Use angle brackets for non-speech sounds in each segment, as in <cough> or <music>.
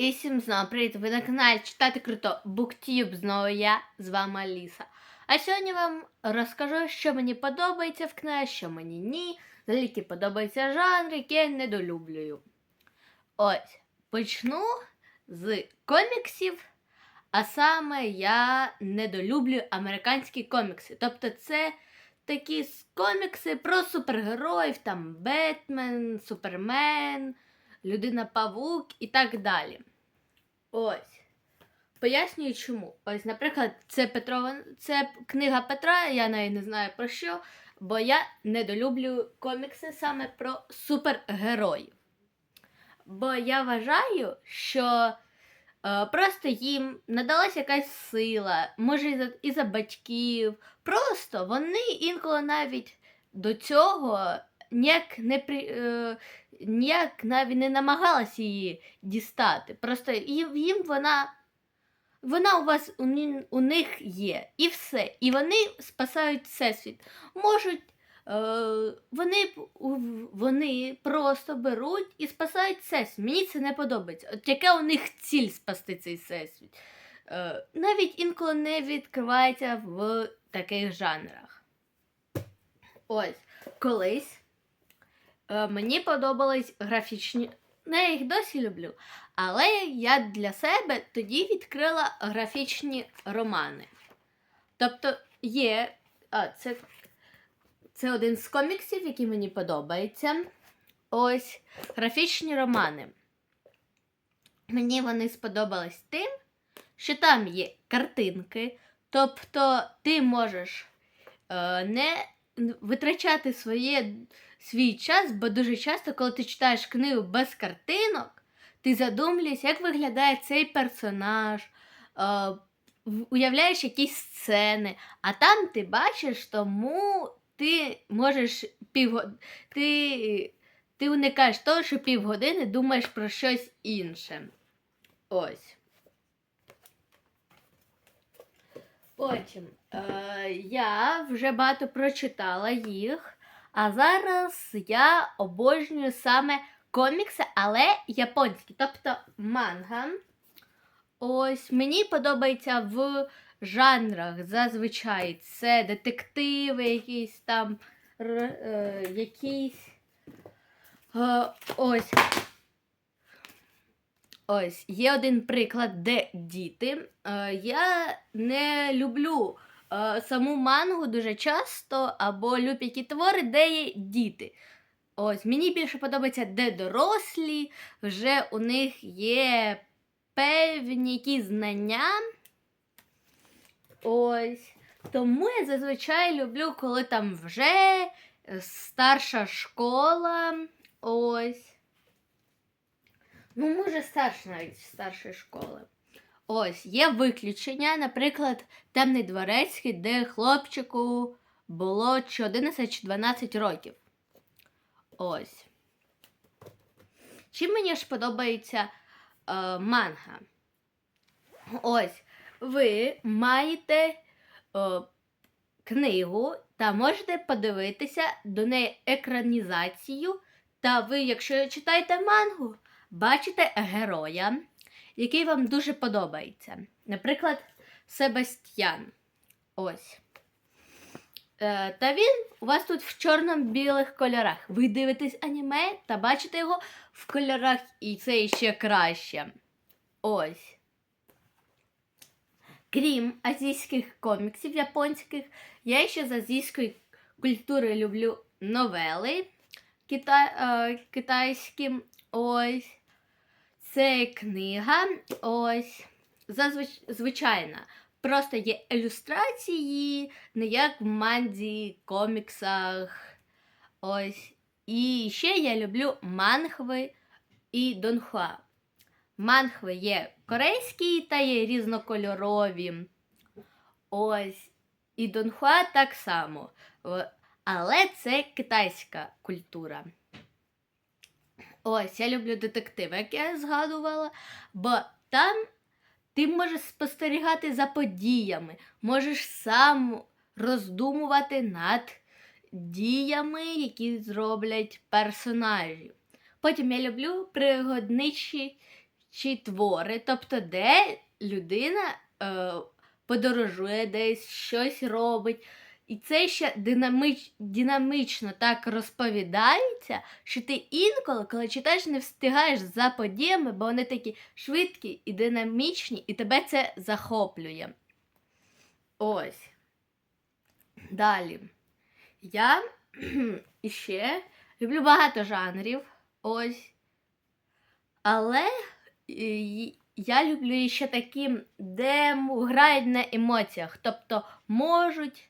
І всім знову привіт! Ви на каналі Читати Круто BookTube. Знову я з вами Аліса. А сьогодні вам розкажу, що мені подобається в книзі, що мені ні. Які подобаються жанри, які я недолюблюю. Ось, почну з коміксів. А саме я недолюблюю американські комікси. Тобто, це такі комікси про супергероїв, там Бетмен, Супермен. Людина Павук і так далі. Ось. Пояснюю чому. Ось, наприклад, це Петрова, це книга Петра, я навіть не знаю про що, бо я недолюблюю комікси саме про супергероїв. Бо я вважаю, що е, просто їм надалася якась сила, може, і за, і за батьків. Просто вони інколи навіть до цього ніяк не при. Е, ніяк навіть не намагалася її дістати. Просто їм, вона. Вона у вас у, у них є. І все. І вони спасають всесвіт. Можуть. Е, вони, вони просто беруть і спасають всесвіт. Мені це не подобається. От яка у них ціль спасти цей всесвіт? Е, навіть інколи не відкривається в таких жанрах. Ось, колись Мені подобались графічні. Ну, я їх досі люблю. Але я для себе тоді відкрила графічні романи. Тобто є. А, це, це один з коміксів, який мені подобається. Ось графічні романи. Мені вони сподобались тим, що там є картинки. Тобто ти можеш е, не витрачати своє свій час, бо дуже часто, коли ти читаєш книгу без картинок, ти задумлюєш, як виглядає цей персонаж, е, уявляєш якісь сцени, а там ти бачиш, тому ти можеш півго... ти, ти уникаєш того, що півгодини думаєш про щось інше. Ось. Потім е, я вже багато прочитала їх. А зараз я обожнюю саме комікси, але японські, тобто манга. Ось мені подобається в жанрах зазвичай це детективи, якісь там е, якісь. Е, ось. Ось, є один приклад, де діти. Е, я не люблю е, саму мангу дуже часто або любі твори, де є діти. Ось, мені більше подобається, де дорослі, вже у них є певні якісь знання. Ось. Тому я зазвичай люблю, коли там вже старша школа. Ось. Ну, може, старша навіть старшої школи. Ось, є виключення, наприклад, темний дворецький, де хлопчику було чи 11 чи 12 років. Ось. Чим мені ж подобається е, манга? Ось, ви маєте е, книгу та можете подивитися до неї екранізацію. Та ви, якщо читаєте мангу, бачите героя, який вам дуже подобається. Наприклад, Себастьян. Ось. Е, та він у вас тут в чорно-білих кольорах. Ви дивитесь аніме та бачите його в кольорах, і це ще краще. Ось. Крім азійських коміксів японських, я ще з азійської культури люблю новели кита... е, китайські. Ось. Це книга. Ось. Зазвич... Звичайна. Просто є ілюстрації, не як в манзі, коміксах. Ось. І ще я люблю манхви і донхуа. Манхви є корейські та є різнокольорові. Ось. І донхуа так само. Але це китайська культура. Ось, я люблю детективи, як я згадувала, бо там ти можеш спостерігати за подіями, можеш сам роздумувати над діями, які зроблять персонажі. Потім я люблю пригодничі творчі твори, тобто де людина е, подорожує десь, щось робить. І це ще динамич, динамічно так розповідається, що ти інколи, коли читаєш, не встигаєш за подіями, бо вони такі швидкі і динамічні, і тебе це захоплює. Ось. Далі. Я <clears throat> іще люблю багато жанрів. Ось. Але е, я люблю ще такі, де грають на емоціях. Тобто можуть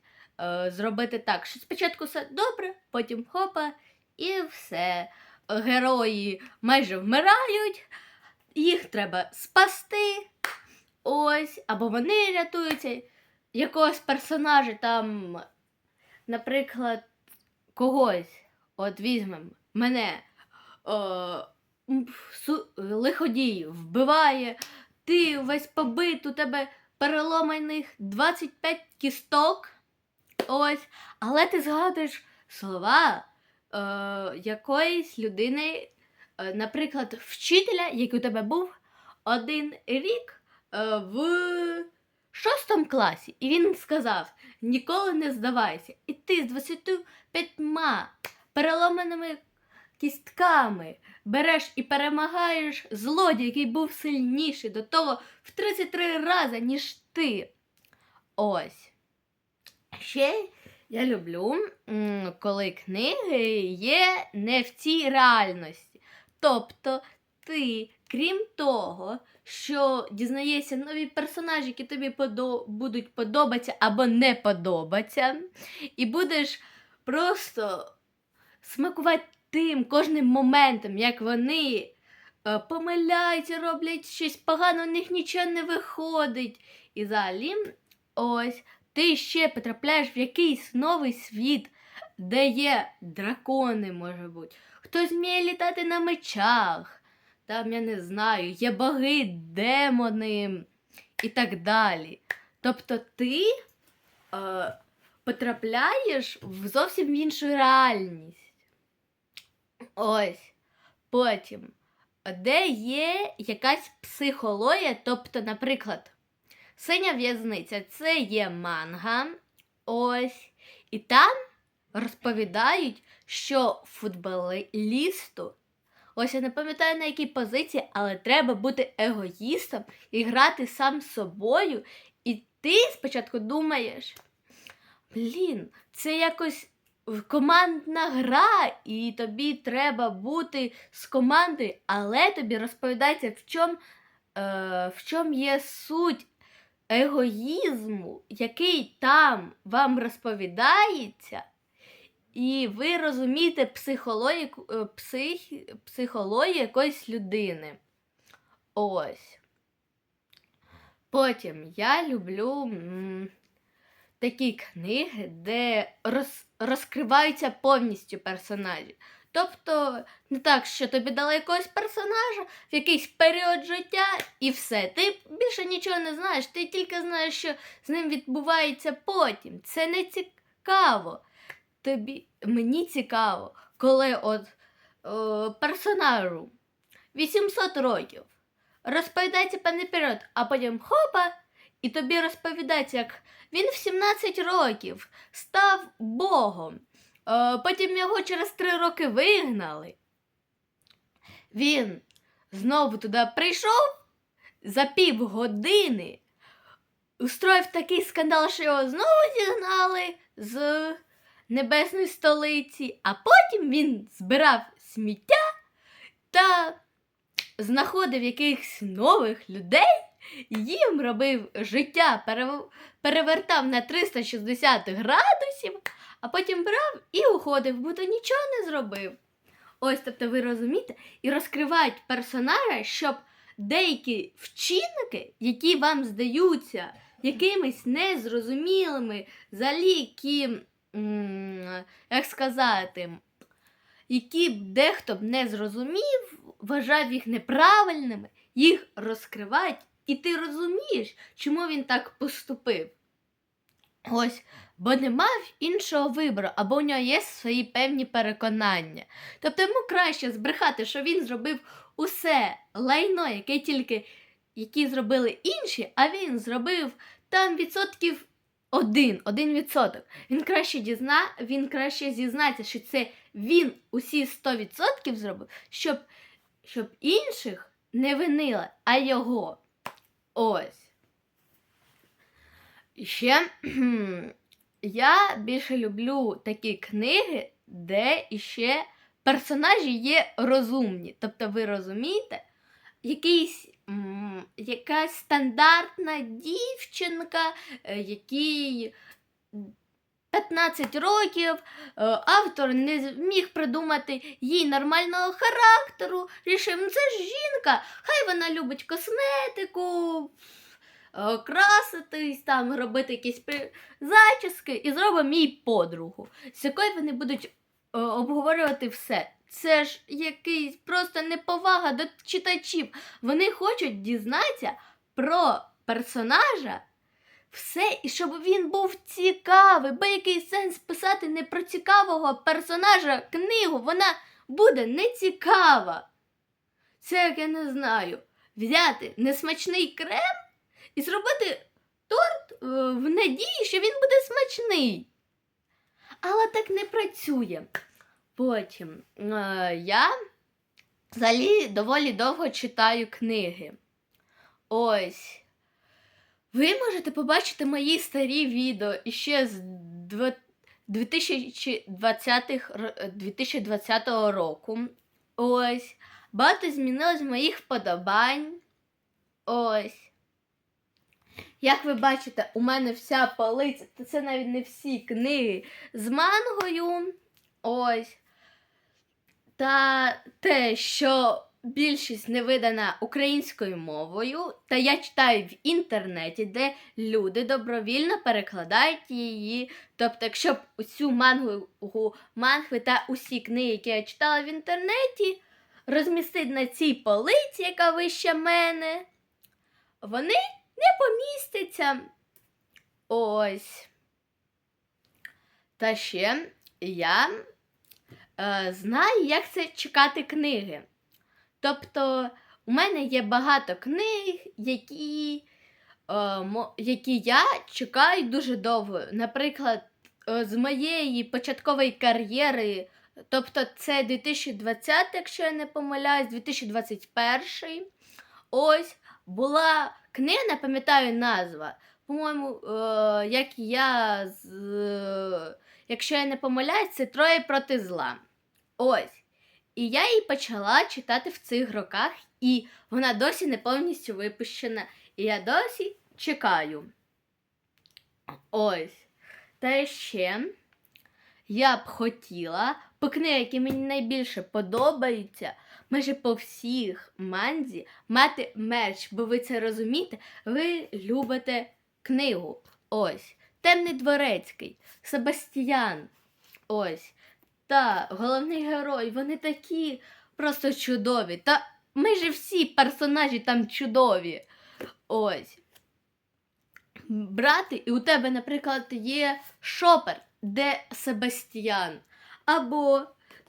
зробити так, що спочатку все добре, потім хопа, і все. Герої майже вмирають, їх треба спасти. Ось, або вони рятуються. Якогось персонажа там, наприклад, когось, от візьмемо мене, о, су- лиходій вбиває, ти весь побит, у тебе переломаних 25 кісток. Ось, але ти згадуєш слова е, якоїсь людини, е, наприклад, вчителя, який у тебе був один рік е, в шостому класі, і він сказав: ніколи не здавайся. І ти з 25 переломаними кістками береш і перемагаєш злодія, який був сильніший до того в 33 рази, ніж ти. Ось. Ще я люблю, коли книги є не в цій реальності. Тобто ти, крім того, що дізнаєшся нові персонажі, які тобі подо- будуть подобатися або не подобатися, і будеш просто смакувати тим кожним моментом, як вони е, помиляються, роблять щось погано, у них нічого не виходить. І взагалі, ось ти ще потрапляєш в якийсь новий світ, де є дракони, може бути. Хтось вміє літати на мечах, там, я не знаю, є боги, демони і так далі. Тобто ти е, потрапляєш в зовсім іншу реальність. Ось. Потім, де є якась психологія, тобто, наприклад, Синя в'язниця це є манга. Ось. І там розповідають, що футболісту, ось я не пам'ятаю на якій позиції, але треба бути егоїстом і грати сам собою. І ти спочатку думаєш, блін, це якось командна гра, і тобі треба бути з командою, але тобі розповідається, в чому е, в чому є суть егоїзму, який там вам розповідається, і ви розумієте психологію, е, псих, психологію якоїсь людини. Ось. Потім я люблю м, такі книги, де роз, розкриваються повністю персонажі. Тобто, не так, що тобі дали якогось персонажа в якийсь період життя і все. Ти більше нічого не знаєш, ти тільки знаєш, що з ним відбувається потім. Це не цікаво. Тобі, мені цікаво, коли от о, персонажу 800 років розповідається певний період, а потім хопа, і тобі розповідається, як він в 17 років став Богом. Е, Потім його через три роки вигнали. Він знову туди прийшов за півгодини, устроїв такий скандал, що його знову зігнали з небесної столиці, а потім він збирав сміття та знаходив якихось нових людей, їм робив життя, перевертав на 360 градусів а потім брав і уходив, будто нічого не зробив. Ось, тобто ви розумієте, і розкривають персонажа, щоб деякі вчинки, які вам здаються якимись незрозумілими, взагалі, які, як сказати, які дехто б не зрозумів, вважав їх неправильними, їх розкривають, і ти розумієш, чому він так поступив. Ось, бо не мав іншого вибору, або у нього є свої певні переконання. Тобто йому краще збрехати, що він зробив усе лайно, яке тільки які зробили інші, а він зробив там відсотків один, один відсоток. Він краще дізна, він краще зізнається, що це він усі 100% зробив, щоб, щоб інших не винила, а його. Ось. І ще <clears throat> я більше люблю такі книги, де іще персонажі є розумні. Тобто ви розумієте, якийсь, якась стандартна дівчинка, е, якій 15 років, е, автор не зміг придумати їй нормального характеру. Рішив, ну це ж жінка, хай вона любить косметику, краситись, там, робити якісь зачіски і зробить мій подругу, з якою вони будуть е, обговорювати все. Це ж якийсь просто неповага до читачів. Вони хочуть дізнатися про персонажа все, і щоб він був цікавий, бо який сенс писати не про цікавого персонажа книгу, вона буде нецікава. Це як я не знаю, взяти несмачний крем і зробити торт е, в надії, що він буде смачний. Але так не працює. Потім е, я взагалі доволі довго читаю книги. Ось. Ви можете побачити мої старі відео іще з 2020, 2020 року. Ось. Багато змінилось моїх вподобань. Ось. Як ви бачите, у мене вся полиця, це навіть не всі книги з мангою. Ось. Та те, що більшість не видана українською мовою, та я читаю в інтернеті, де люди добровільно перекладають її. Тобто, якщо б усю мангу, мангви та усі книги, які я читала в інтернеті, розмістити на цій полиці, яка вище мене, вони не помістяться. Ось. Та ще я е, знаю, як це чекати книги. Тобто, у мене є багато книг, які, е, які я чекаю дуже довго. Наприклад, е, з моєї початкової кар'єри, тобто це 2020, якщо я не помиляюсь, 2021. Ось була книга, не пам'ятаю назва. По-моєму, е, як я з. Якщо я не помиляюсь, це троє проти зла. Ось. І я її почала читати в цих роках, і вона досі не повністю випущена. І я досі чекаю. Ось. Та ще я б хотіла, по книгам, які мені найбільше подобаються, майже по всіх манзі мати мерч, бо ви це розумієте, ви любите книгу. Ось. Темний дворецький, Себастьян. Ось. Та головний герой, вони такі просто чудові. Та майже всі персонажі там чудові. Ось. Брати, і у тебе, наприклад, є шопер, де Себастьян. Або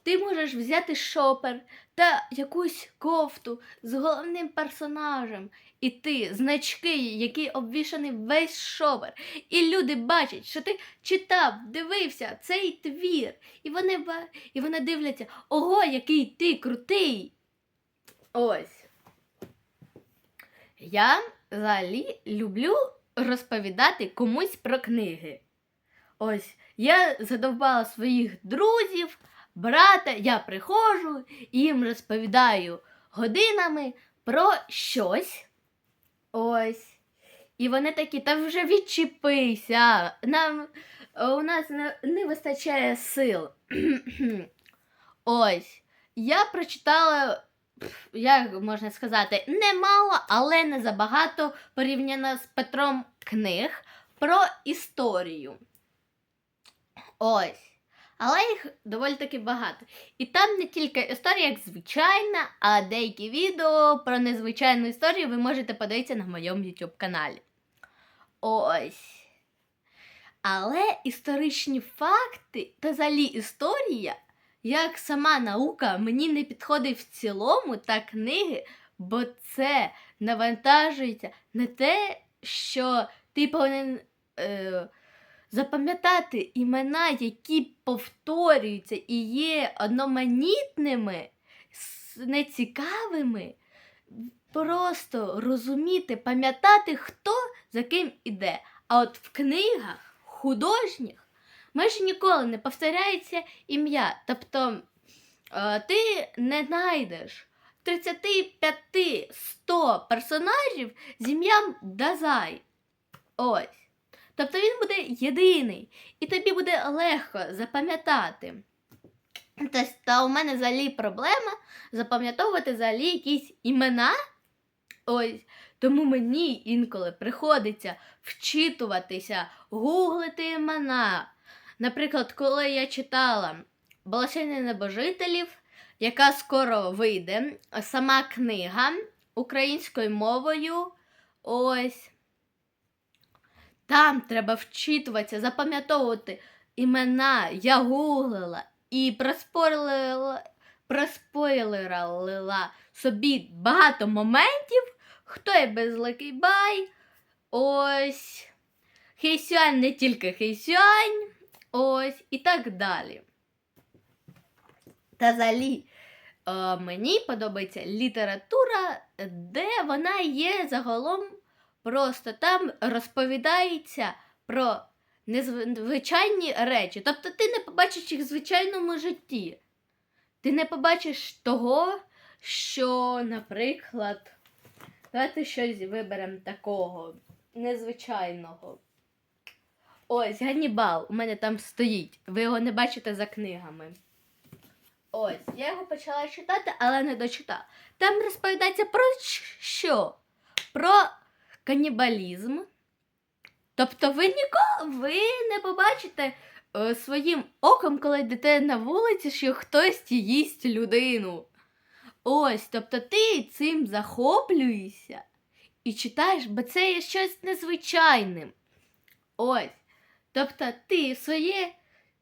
ти можеш взяти шопер та якусь кофту з головним персонажем. І ти значки, які обвішаний весь шопер. І люди бачать, що ти читав, дивився цей твір. І вони, і вони дивляться, ого, який ти крутий. Ось. Я взагалі люблю розповідати комусь про книги. Ось, я задовбала своїх друзів, брата, я приходжу і їм розповідаю годинами про щось. Ось. І вони такі, та вже відчепися. Нам е, у нас не, не вистачає сил. <clears throat> Ось. Я прочитала, як можна сказати, немало, але не забагато порівняно з Петром книг про історію. Ось. Але їх доволі таки багато. І там не тільки історія, як звичайна, а деякі відео про незвичайну історію ви можете подивитися на моєму YouTube каналі. Ось. Але історичні факти та взагалі історія як сама наука мені не підходить в цілому та книги, бо це навантажується на те, що ти повинен е, запам'ятати імена, які повторюються і є одноманітними, нецікавими. Просто розуміти, пам'ятати, хто за ким іде. А от в книгах художніх майже ніколи не повторяється ім'я. Тобто е, ти не знайдеш 35-100 персонажів з ім'ям Дазай. Ось. Тобто він буде єдиний, і тобі буде легко запам'ятати. Тобто, та у мене взагалі проблема запам'ятовувати взагалі якісь імена. Ось. Тому мені інколи приходиться вчитуватися, гуглити імена. Наприклад, коли я читала Баласини небожителів, яка скоро вийде, сама книга українською мовою. Ось. Там треба вчитуватися, запам'ятовувати імена. Я гуглила і проспойлерила, собі багато моментів. Хто є безликий бай? Ось. Хейсюань не тільки Хейсюань. Ось і так далі. Та взагалі, е, мені подобається література, де вона є загалом просто там розповідається про незвичайні речі. Тобто ти не побачиш їх в звичайному житті. Ти не побачиш того, що, наприклад, давайте щось виберемо такого незвичайного. Ось, Ганнібал, у мене там стоїть. Ви його не бачите за книгами. Ось, я його почала читати, але не дочитала. Там розповідається про що? Про канібалізм. Тобто ви ніколи ви не побачите е, своїм оком, коли йдете на вулиці, що хтось їсть людину. Ось, тобто ти цим захоплюєшся і читаєш, бо це є щось незвичайним. Ось. Тобто ти своє,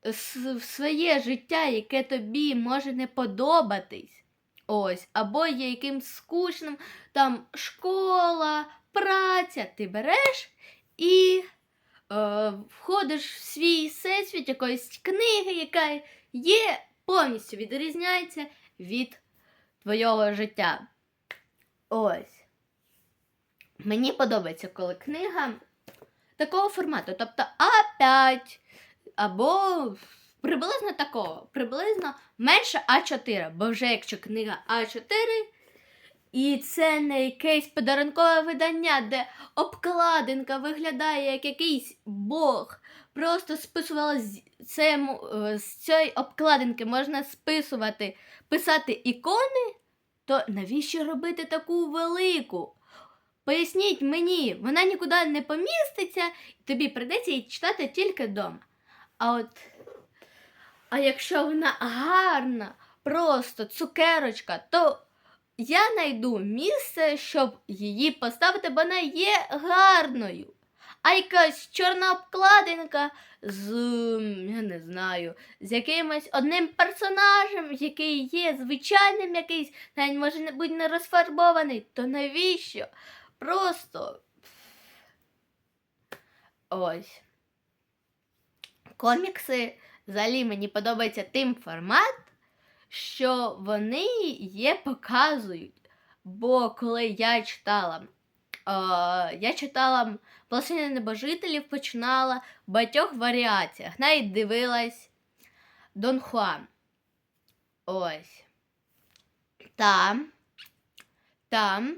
в своє життя, яке тобі може не подобатись, ось, або є якимсь скучним, там школа, праця, ти береш і е, входиш в свій всесвіт якоїсь книги, яка є, повністю відрізняється від твого життя. Ось. Мені подобається, коли книга такого формату, тобто А5 або приблизно такого, приблизно менше А4, бо вже якщо книга А4, і це не якесь подарункове видання, де обкладинка виглядає як якийсь бог. Просто списувала з, цему, е, з цієї обкладинки можна списувати, писати ікони, то навіщо робити таку велику? Поясніть мені, вона нікуди не поміститься, і тобі прийдеться її читати тільки вдома. А от, а якщо вона гарна, просто цукерочка, то я знайду місце, щоб її поставити, бо вона є гарною. А якась чорна обкладинка з, я не знаю, з якимось одним персонажем, який є звичайним якийсь, навіть може бути не розфарбований, то навіщо? Просто ось. Комікси взагалі мені подобається тим формат, що вони є показують. Бо коли я читала, е, я читала Пласини небожителів, починала в багатьох варіаціях. Навіть дивилась Дон Хуан. Ось. Там, там,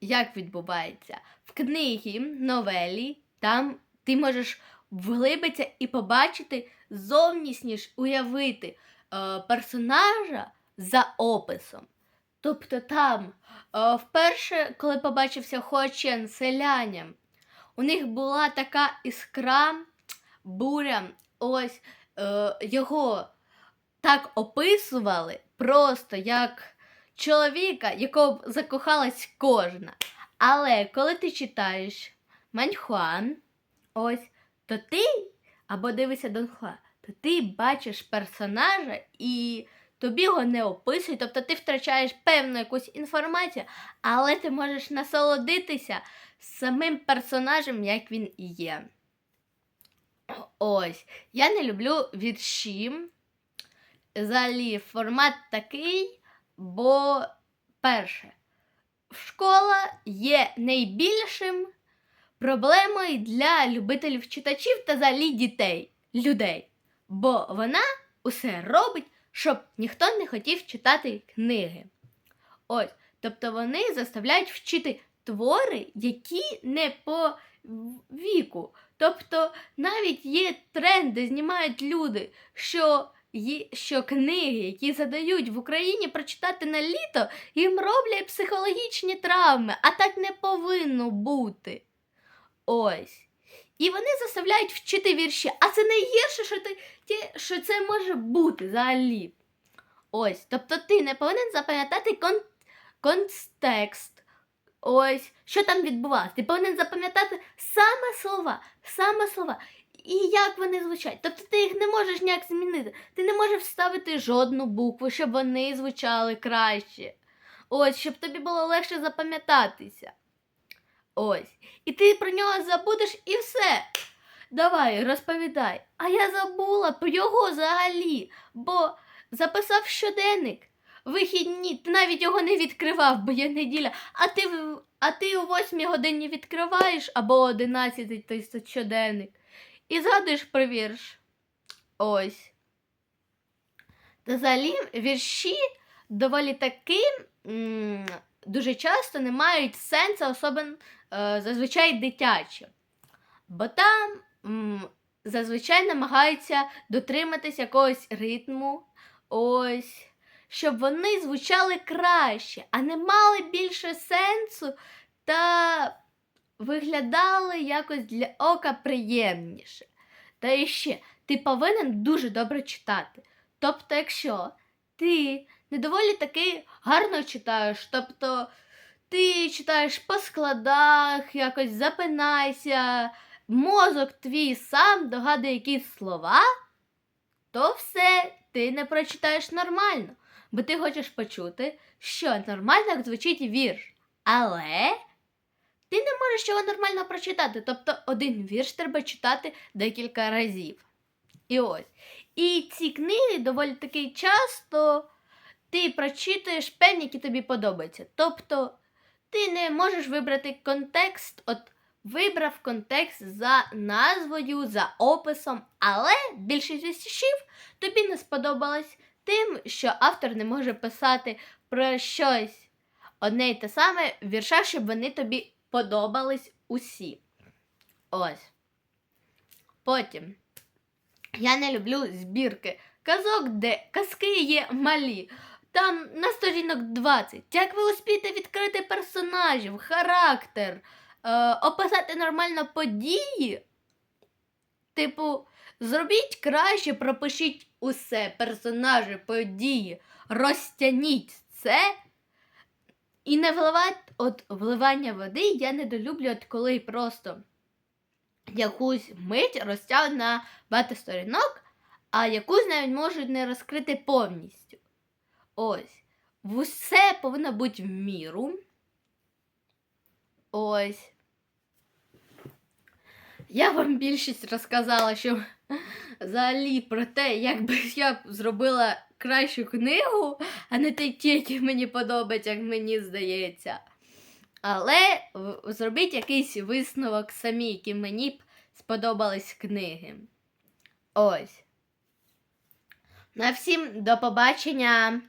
як відбувається, в книгі, новелі, там ти можеш вглибитися і побачити зовнішніш уявити персонажа за описом. Тобто там, е, вперше, коли побачився Хочен селяням, у них була така іскра, буря, ось е, його так описували просто як чоловіка, якого б закохалась кожна. Але коли ти читаєш Маньхуан, ось, то ти, або дивишся Дон Хуан, то ти бачиш персонажа і тобі його не описують, тобто ти втрачаєш певну якусь інформацію, але ти можеш насолодитися самим персонажем, як він є. Ось. Я не люблю вірші. Взагалі, формат такий, бо перше, школа є найбільшим проблемою для любителів читачів та взагалі дітей, людей. Бо вона усе робить, щоб ніхто не хотів читати книги. Ось, тобто вони заставляють вчити твори, які не по віку. Тобто навіть є тренд, де знімають люди, що, є, що книги, які задають в Україні прочитати на літо, їм роблять психологічні травми, а так не повинно бути. Ось. І вони заставляють вчити вірші. А це найгірше, що, ти, ті, що це може бути взагалі. Ось. Тобто ти не повинен запам'ятати кон, контекст. Ось, що там відбувалося. Ти повинен запам'ятати саме слова, саме слова. І як вони звучать. Тобто ти їх не можеш ніяк змінити. Ти не можеш вставити жодну букву, щоб вони звучали краще. Ось, щоб тобі було легше запам'ятатися. Ось. І ти про нього забудеш і все. Давай, розповідай. А я забула про його взагалі, бо записав щоденник. Вихідні, ти навіть його не відкривав, бо є неділя, а ти, а ти о 8 годині відкриваєш або о 11 той щоденник. І згадуєш про вірш. Ось. Та взагалі вірші доволі таки м, дуже часто не мають сенсу, особливо е, зазвичай дитячі. Бо там зазвичай намагаються дотриматись якогось ритму. Ось щоб вони звучали краще, а не мали більше сенсу та виглядали якось для ока приємніше. Та і ще, ти повинен дуже добре читати. Тобто, якщо ти не доволі таки гарно читаєш, тобто ти читаєш по складах, якось запинайся, мозок твій сам догадує якісь слова, то все ти не прочитаєш нормально бо ти хочеш почути, що нормально звучить вірш. Але ти не можеш його нормально прочитати. Тобто один вірш треба читати декілька разів. І ось. І ці книги доволі таки часто ти прочитуєш певні, які тобі подобаються. Тобто ти не можеш вибрати контекст, от вибрав контекст за назвою, за описом, але більшість віршів тобі не сподобалось тим, що автор не може писати про щось одне й те саме в віршах, щоб вони тобі подобались усі. Ось. Потім. Я не люблю збірки казок, де казки є малі. Там на сторінок 20. Як ви успієте відкрити персонажів, характер, е, описати нормально події? Типу, зробіть краще, пропишіть усе, персонажі, події, розтяніть це. І не вливати от вливання води я недолюблю, от коли просто якусь мить розтягнуть на багато сторінок, а якусь навіть можуть не розкрити повністю. Ось. Все повинно бути в міру. Ось. Я вам більшість розказала, що взагалі про те, як би я зробила кращу книгу, а не такі, які мені подобаються, як мені здається. Але зробіть якийсь висновок самі, які мені б сподобались книги. Ось. На всім до побачення.